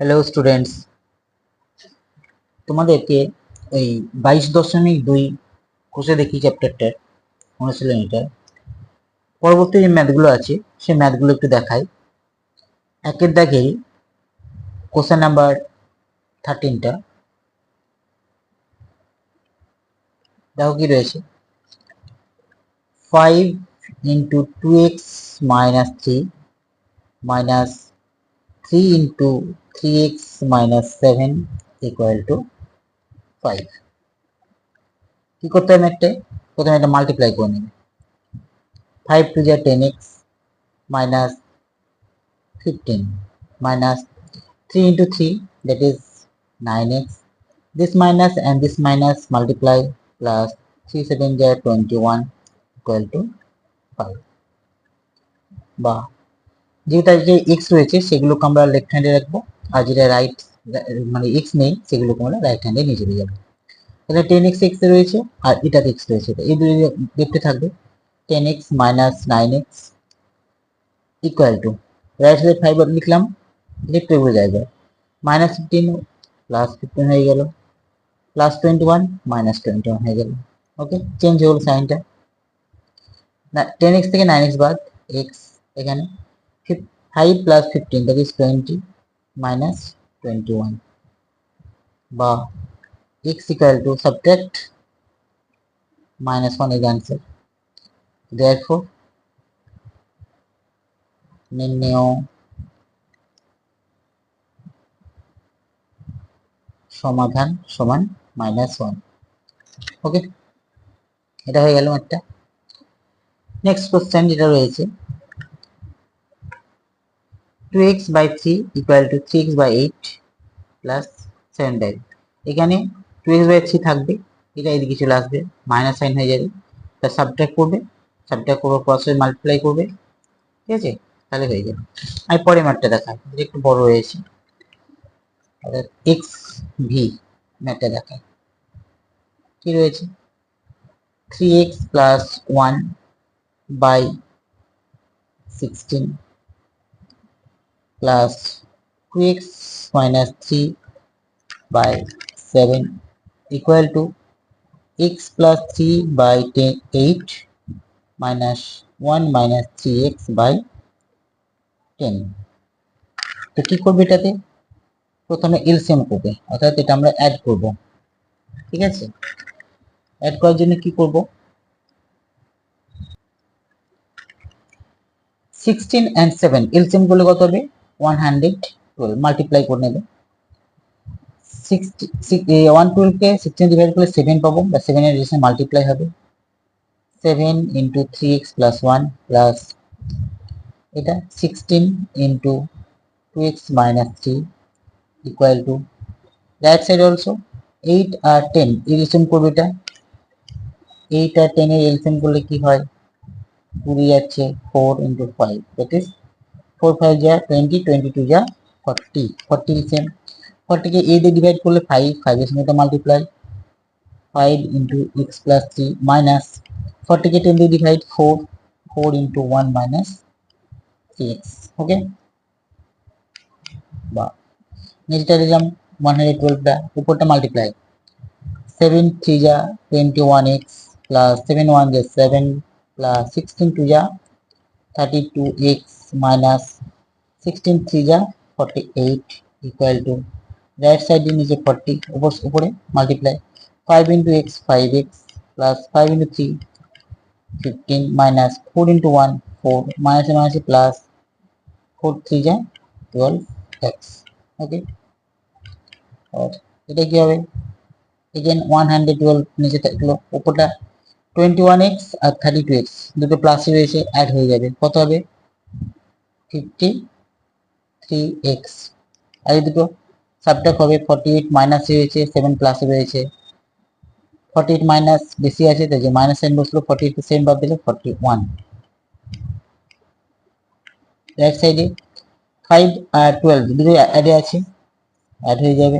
Hello students তোমাদেরকে এই বাইশ দশমিক দুই কোষে দেখি চ্যাপ্টারটার অনুশীলন এটা। পরবর্তী যে ম্যাথগুলো আছে, সেই ম্যাথগুলো একটু দেখাই। একের দাগেই কোশ্চেন নাম্বার থার্টিনটা দেখো কি রয়েছে? Five into two X minus three minus three into three X minus seven equal to five কি করতে হবে একটা? প্রথমে এটা মাল্টিপ্লাই করে নেবে ফাইভ টু যা ten X minus fifteen minus three into three that is nine X this minus and this minus multiply plus 3 7 যা 21 equal to 5 বা যেটা যে এক্স রয়েছে, সেগুলোকে আমরা লেফট হ্যান্ডে রাখব। আর যেটা রাইট মানে এক্স নেই, সেগুলোকে আমরা রাইট হ্যান্ডে নিয়ে চলে যাব। তাহলে টেন এক্স এক্স রয়েছে আর এটা এক্স রয়েছে। এই দুই লেফটে থাকবে। Ten X minus nine X equal to right side five লিখলাম লেফটে ঘুরে জায়গায় মাইনাস ফিফটিন প্লাস ফিফটিন হয়ে গেল plus twenty one minus twenty one হয়ে গেল। ওকে চেঞ্জ গেল সাইনটা টেন এক্স থেকে নাইন এক্স বাদ এক্স এখানে five plus fifteen is twenty minus twenty one বা X equal to subtract minus one is answer therefore, নির্ণেয় সমাধান সমান মাইনাস ওয়ান ওকে এটা হয়ে গেল একটা। নেক্সট কোশ্চেন যেটা রয়েছে two X by three equal to three X by eight plus seven by এখানে টু এক্স বাই থ্রি থাকবে, এটা এদিকে চলে আসবে মাইনাস সাইন হয়ে যাবে। তা সাবট্রাক্ট করবে সাবট্রাক্ট করবে ক্রসে মাল্টিপ্লাই করবে, ঠিক আছে? তাহলে হয়ে যাবে আমি পরে ম্যাটটা দেখাই একটু বড় রয়েছে এক্স ভি ম্যাটটা দেখাই। কি রয়েছে? Three x plus one by sixteen plus two x minus three by seven equal to x plus three by ten eight minus one minus three x by ten তো কী করবে এটাতে? প্রথমে এলসিএম করবে, অর্থাৎ এটা আমরা অ্যাড করব। ঠিক আছে? অ্যাড করার জন্য কি করব? সিক্সটিন অ্যান্ড সেভেন এলসিএম করলে কত হবে? ওয়ান হান্ড্রেড টুয়েলভ মাল্টিপ্লাই করে নেবে। ওয়ান টুয়েলভকে সিক্সটিন ডিভাইড করলে সেভেন পাবো, বা সেভেনের রেজিস্টার মাল্টিপ্লাই হবে। Seven into three X plus one plus এটা sixteen into two X minus three equal to right side also eight R ten LCM করবে এটা। এইট আর টেনের এলসিএম করলে কি হয়? কুড়ি যাচ্ছে four into five that is four five যা টোয়েন্টি টোয়েন্টি টু যা ফর্টি ফর্টি এলসিএম ফর্টিকে এ দিয়ে ডিভাইড করলে ফাইভ ফাইভের সঙ্গে এটা multiply five into X plus three minus ফর্টিকে ten দিয়ে divide four four into one minus three X okay বা নিচটা দিলাম ওয়ান হান্ড্রেড টুয়েলভটা উপরটা মাল্টিপ্লাই সেভেন থ্রি যা twenty one X plus seven one যা সেভেন প্লাস সিক্সটিন টু যা thirty two X minus sixteen three যা forty eight equal to right সাইডে নিচে ফর্টি উপর উপরে multiply five into X five X plus five into three fifteen minus four into one four মাইনাসে মাইনাসে plus four three যা twelve x okay এটা কি হবে? এগেন ওয়ান হান্ড্রেড টুয়েলভ নিচে থাকল, উপরটা টোয়েন্টি ওয়ান এক্স আর থার্টি টু এক্স দুটো প্লাসই রয়েছে অ্যাড হয়ে যাবে। কত হবে? ফিফটি থ্রি এক্স আর এই দুটো সাবট্রাক হবে ফর্টি এইট মাইনাস রয়েছে সেভেন প্লাসে রয়েছে। ফর্টি এইট মাইনাস বেশি আছে, তাই যে মাইনাস সাইন বসল ফর্টি এইট সেভেন বাদ দিলে ফর্টি ওয়ান রাইট সাইডে ফাইভ আর টুয়েলভ দুটো অ্যাডে আছে অ্যাড হয়ে যাবে।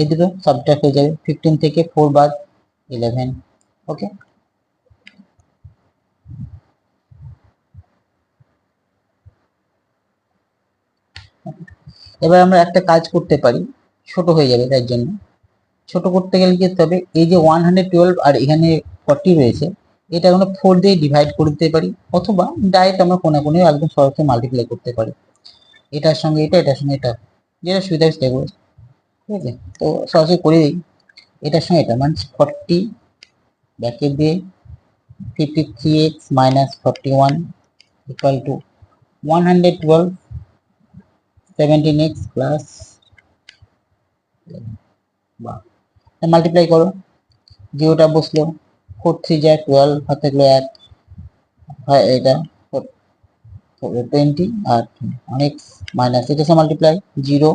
এই দুটো সাবট্রাক্ট হয়ে যাবে ফিফটিন থেকে ফোর বাদ ইলেভেন ওকে এবার আমরা একটা কাজ করতে পারি। ছোট হয়ে যাবে তার জন্য। ছোট করতে গেলে কি হবে? এই যে ওয়ান হান্ড্রেড টুয়েলভ আর এখানে ফর্টি রয়েছে, এটা আমরা ফোর দিয়ে ডিভাইড করে দিতে পারি, অথবা ডাইরেক্ট আমরা কোনে কোনে একদম সরাসরি মাল্টিপ্লাই করতে পারি। এটার সঙ্গে এটা, এটার সঙ্গে এটা। যেটা সুবিধা সেটা করব ঠিক আছে? তো সরাসরি করে দিই। এটার সঙ্গে এটা মানে ফর্টি ব্যাকে দিয়ে fifty three X minus forty one equal to one hundred twelve seventeen X plus বা মাল্টিপ্লাই করো। জিরোটা বসল। ফোর থ্রি যায় টুয়েলভ হাত থাকল এক। হয় এটা টোয়েন্টি আর এক্স মাইনাস এটা সঙ্গে মাল্টিপ্লাই জিরো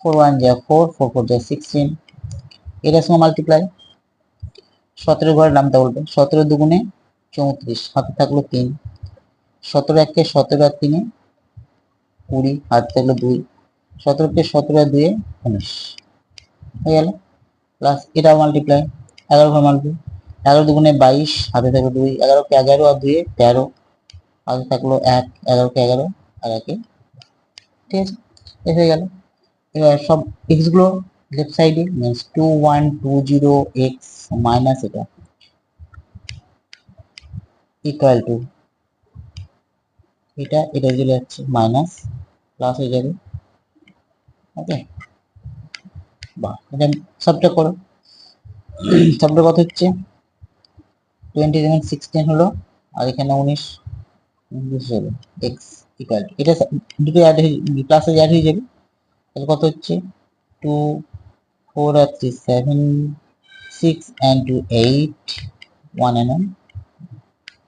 ফোর ওয়ান যায় ফোর ফোর ফোর যায় সিক্সটিন এটার সঙ্গে মাল্টিপ্লাই সতেরো ঘরের নামটা বলবে। সতেরো দুগুণে চৌত্রিশ, হাতে থাকল তিন। সতেরো একে সতেরো আর তিনে কুড়ি হাতে থাকল দুই, সতেরোকে সতেরো দুয়ে উনিশ। হয়ে গেল। প্লাস এটা মাল্টিপ্লাই এগারো ঘর মাল্টিপ্লাই এগারো দুগুণে বাইশ, হাতে থাকল দুই, এগারোকে এগারো আর দুয়ে তেরো। হাতে থাকল এক, এগারোকে এগারো আর একে ঠিক আছে? এ হয়ে গেল। এবার সব এক্সগুলো লেফট সাইডে means two one two zero X minus এটা ইকুয়াল টু এটা এটা চলে যাচ্ছে মাইনাস প্লাস হয়ে যাবে। ওকে বাহ এটা সবটা করো। সবটা কত হচ্ছে? টোয়েন্টি সেভেন সিক্সটিন হলো, আর এখানে উনিশ হলো এক্স ইকুয়াল এটা দুটো অ্যাড হয়ে প্লাসে অ্যাড হয়ে যাবে। তাহলে কত হচ্ছে? Two four R three seven six and two eight one M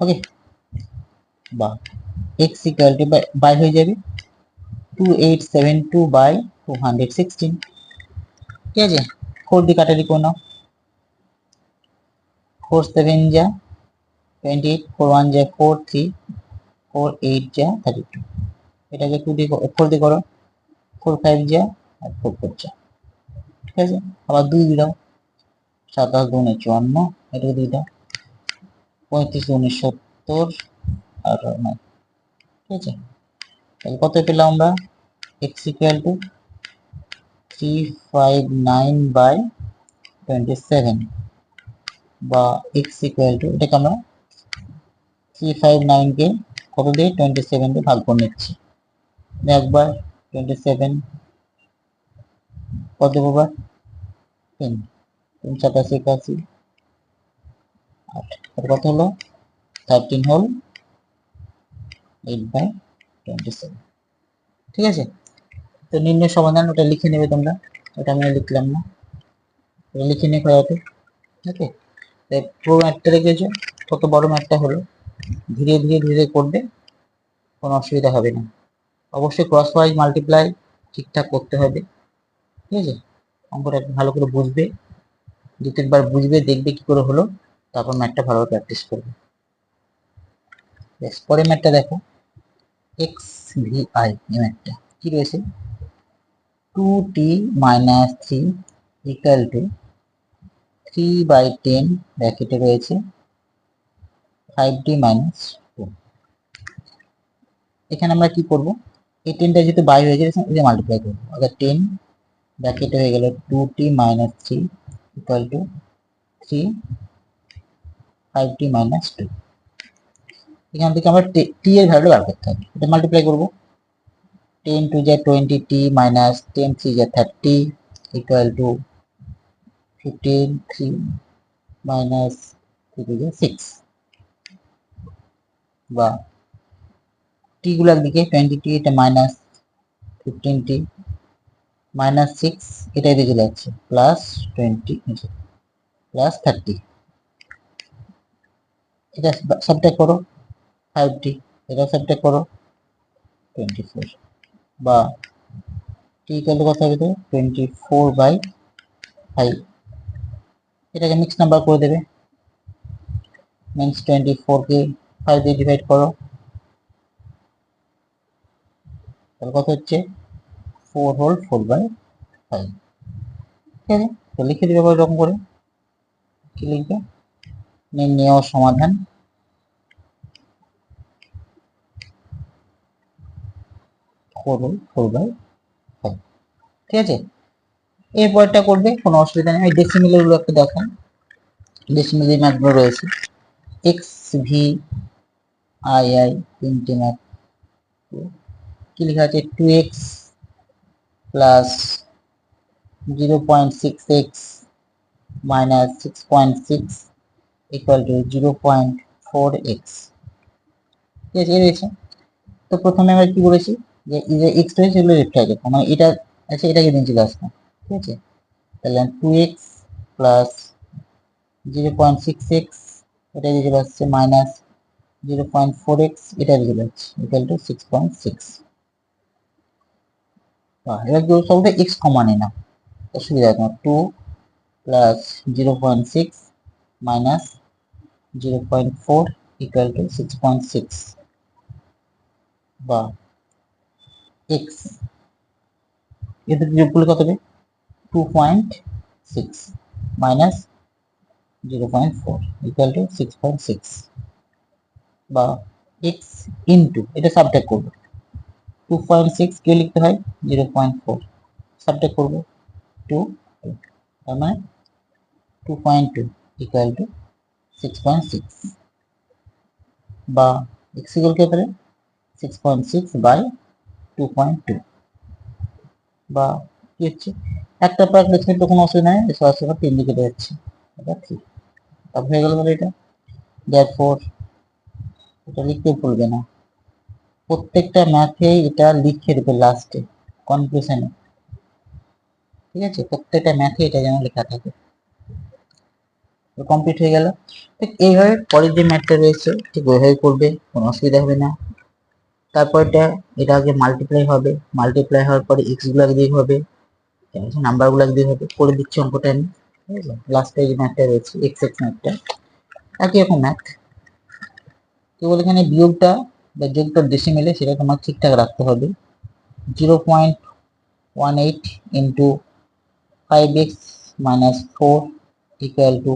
okay বা এক্স ইকুয়াল টু বাই হয়ে যাবে two eight seven two by two hundred sixteen ঠিক আছে? ফোর দিয়ে কাটারি করে নাও। ফোর সেভেন যা টোয়েন্টি এইট ফোর ওয়ান যা ফোর থ্রি ফোর এইট যা থার্টি টু এটাকে টু দিয়ে ফোর দিয়ে করো। ফোর ফাইভ যা আর ফোর ফোর যা। ঠিক আছে? আবার দুই দাও। সাতাশ দুনে চুয়ান্ন, এটাকে দিয়ে দাও। পঁয়ত্রিশ দুনে সত্তর, আর ঠিক আছে? তাহলে কত পেলাম আমরা? X equal to three five nine by twenty seven বা এক্স ইকুয়াল টু এটাকে আমরা থ্রি ফাইভ নাইনকে কত দিয়ে? টোয়েন্টি সেভেন দিয়ে ভাগ করে নিচ্ছি। একবার টোয়েন্টি সেভেন কত দেবোবার তিন। তিন সাতাশি একাশি। আট। কত হলো? থার্টিন হোল। এইট বাই টোয়েন্টি সেভেন ঠিক আছে? তো নির্ণয় সমাধান ওটা লিখে নেবে তোমরা। ওটা আমি লিখলাম না। ওটা লিখে নিয়ে করাতে ওকে? পুরো ম্যাথটা রেখেছো কত বড় ম্যাথটা হলো। ধীরে ধীরে ধীরে করবে। কোনো অসুবিধা হবে না। অবশ্যই ক্রস ওয়াইজ মাল্টিপ্লাই ঠিকঠাক করতে হবে। ঠিক আছে? অঙ্কটা ভালো করে বুঝবে। দু তিনবার বুঝবে, দেখবে কি করে হলো। তারপর ম্যাথটা ভালোভাবে প্র্যাকটিস করবে। বেশ পরের ম্যাথটা দেখো। এক্স ভি আই এই কি রয়েছে? Two t minus three equal to three by ten ব্র্যাকেটে রয়েছে ফাইভ ডি মাইনাস টু এখানে আমরা কি করব? এই টেনটা যেহেতু বাই হয়ে যাবে এটা মাল্টিপ্লাই করব। অর্থাৎ টেন ব্র্যাকেটে হয়ে গেল two t minus three equal to three five t minus two এখান থেকে আমরা টি এর ভ্যালু বার করতে হবে। এটা মাল্টিপ্লাই করব। টেন টু যা twenty t minus ten three যা thirty equal to fifteen three minus three two six বা টি গুলার দিকে টোয়েন্টি টি এটা minus fifteen t minus six এটা এদিকে চলে যাচ্ছে প্লাস টোয়েন্টি প্লাস থার্টি এটা সবটা করো। ফাইভ টি এটা সবটা করো টোয়েন্টি ফোর বা টি ইকাল কত হবে টোয়েন্টি ফোর বাই ফাইভ এটাকে মিক্স নাম্বার করে দেবে। মিনস টোয়েন্টি ফোরকে ফাইভ দিয়ে ডিভাইড করো। তাহলে কত হচ্ছে? Four whole four by five ঠিক আছে? তো লিখে দেবে এরকম করে। কি লিখবে? নির্ণয় সমাধান। Four whole four by five ঠিক আছে? এরপরটা করবে, কোনো অসুবিধা নেই। আমি ডেসিমিলেরগুলো একটু দেখান। ডেসিমিল যে ম্যাথগুলো রয়েছে এক্স ভি আই আই তিনটে ম্যাথ কি লেখা আছে? Two x plus zero point six x minus six point six equal to zero point four x ঠিক আছে রয়েছে। তো প্রথমে আমরা কি করেছি যে যে এক্স রয়েছে সেগুলো লেফট সাইডে মানে এটা আছে এটাকে নিয়ে চলে আসলাম ঠিক আছে। তাহলে two x plus zero point six x এটা দিয়ে আসছে minus zero point four x এটা দিয়ে চলে আসছে equal to six point six এবার কেউ সবটা এক্স কমা নিলাম অসুবিধা তোমার two plus zero point six minus zero point four equal to six point six বা এক্স এতে যোগ কত হবে? Two point six minus zero point four equal to six point six বা এক্স ইন্টু এটা সাবট্যাক্ট করব। টু পয়েন্ট সিক্স কে লিখতে হয়? জিরো পয়েন্ট ফোর সাবট্যাক্ট করব? টু তার মানে two point two equal to six point six বা x equal K six point six by two point two বা কি হচ্ছে? একটা পার্ক লিখলে তো কোনো অসুবিধা নেই সরাসরি তিন দিকে যাচ্ছে এটা হয়ে গেল বলে এটা। দেয়ার ফোর এটা লিখতে ভুলবে না। প্রত্যেকটা ম্যাথে এটা লিখে দেবে লাস্টে কনক্লুশনে ঠিক আছে? প্রত্যেকটা ম্যাথে এটা যেন লেখা থাকে। কমপ্লিট হয়ে গেল। ঠিক এইভাবে পরের যে ম্যাথটা রয়েছে, ঠিক ওইভাবে করবে, কোনো অসুবিধা হবে না। তারপরটা এটা এটা আগে মাল্টিপ্লাই হবে। মাল্টিপ্লাই হওয়ার পরে এক্সগুলো দিয়ে হবে। নাম্বারগুলো দিয়ে হবে। করে দিচ্ছি অঙ্কটা আমি। লাস্টে যে ম্যাথটা রয়েছে এক্স এক্স ম্যাথটা একই রকম ম্যাথ কেবল এখানে বিয়োগটা বা যোগটা ডেসিমেলে সেটা তোমার ঠিকঠাক রাখতে হবে। Zero point one eight into five x minus four equal to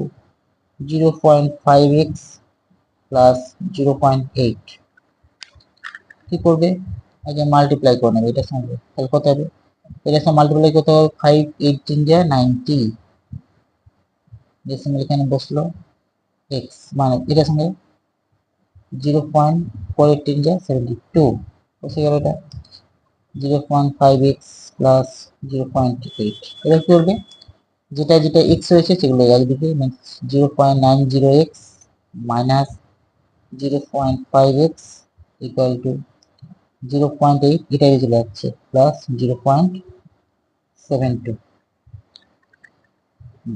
zero point five x plus zero point eight কি করবে? আগে মাল্টিপ্লাই করে নেবে, এটার সঙ্গে। তাহলে কত হবে? এটার সঙ্গে মাল্টিপ্লাই করতে হবে? ফাইভ এইটিন যা নাইনটি ডেসিমেল এখানে বসল। এক্স মানে এটার সঙ্গে জিরো পয়েন্ট ফোর এইটিন যা সেভেন্টি টু বসে গেল এটা। Zero point five x plus zero point eight এবার কি করবে? যেটা যেটা এক্স রয়েছে সেগুলো একদিকে zero point nine zero x minus zero point five x equal to zero point eight এটাই চলে যাচ্ছে plus zero point seven two.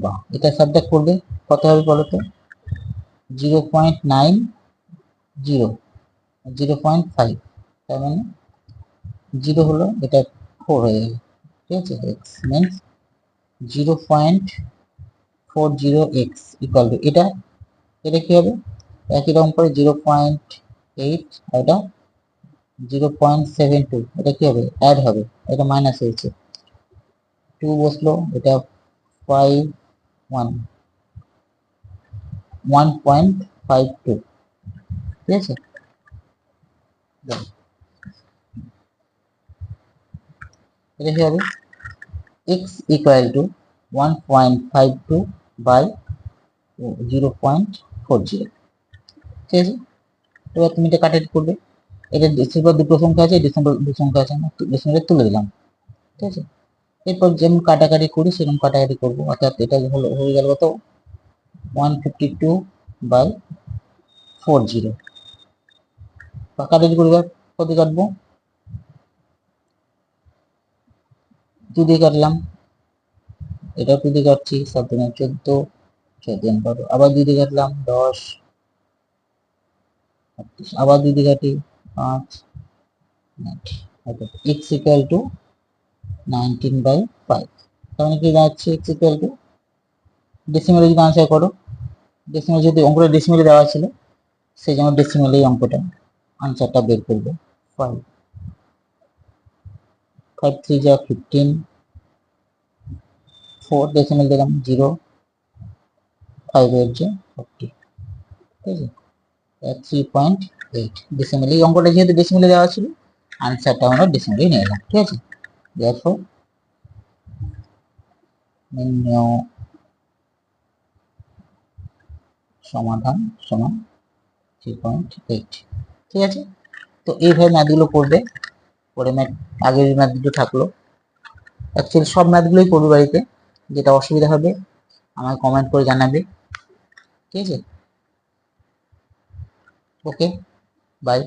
বা এটা সাবজেক্ট করবে, কত হবে বলো তো? Zero point nine zero zero point five, তার মানে জিরো হলো এটা ফোর হয়ে গেল, ঠিক আছে? X means zero point four zero x equal to এটা এটা কি হবে? একই রকম করে জিরো পয়েন্ট এইট এটা জিরো পয়েন্ট সেভেন টু, এটা কি হবে? অ্যাড হবে, এটা মাইনাস হয়েছে। টু বসল, এটা five one one point five two ঠিক আছে? এটা কি হবে? X equal to one point five two by zero point four zero ঠিক আছে? এবার তুমি এটা কাটাটি করবে। এটা ডিসেম্বর দুটো সংখ্যা আছে ডিসেম্বর দু সংখ্যা আছে আমি ডিসেম্বরে তুলে দিলাম। ঠিক আছে? এরপর যেমন কাটাকাটি করি, সেরকম কাটাকাটি করব। অর্থাৎ এটা হলো, হয়ে গেল কত? One fifty two by four zero কাটাকাটি করি কত কাটবো? টু দিয়ে কাটলাম। এটা টু দিয়ে কাটছি, সাত দিনে চোদ্দ চোদ্দ আবার দুই দিয়ে কাটলাম, দশ আবার দুই দিয়ে কাটি পাঁচ x equal to nineteen by five মানে কি দাঁড়াচ্ছে এক্স ইকুয়াল টু ডেসিমেলে যদি আনসার করো ডেসিমেল যদি, অঙ্কটা ডেসিমেলে দেওয়া ছিল, সেই জন্য ডেসিমেলে এই অঙ্কটা আনসারটা বের করবে। ফাইভ ফাইভ থ্রি যা ফিফটিন ফোর ডেসিমেল দিলাম জিরো ফাইভ এইট যে ফোরটি ঠিক আছে? থ্রি পয়েন্ট এইট ডেসিমেল এই অঙ্কটা যেহেতু ডেসিমেলে দেওয়া ছিল আনসারটা আমরা ডেসিমেলে নিয়ে এলাম, ঠিক আছে? নির্ণয় সমাধান সমান থ্রি পয়েন্ট এইট ঠিক আছে? তো এইভাবে ম্যাথগুলো করবে করে ম্যাথ আগের ম্যাথ দুটো থাকল। অ্যাকচুয়ালি সব ম্যাথগুলোই করবে বাড়িতে, যেটা অসুবিধা হবে আমাকে কমেন্ট করে জানাবে, ঠিক আছে? Okay bye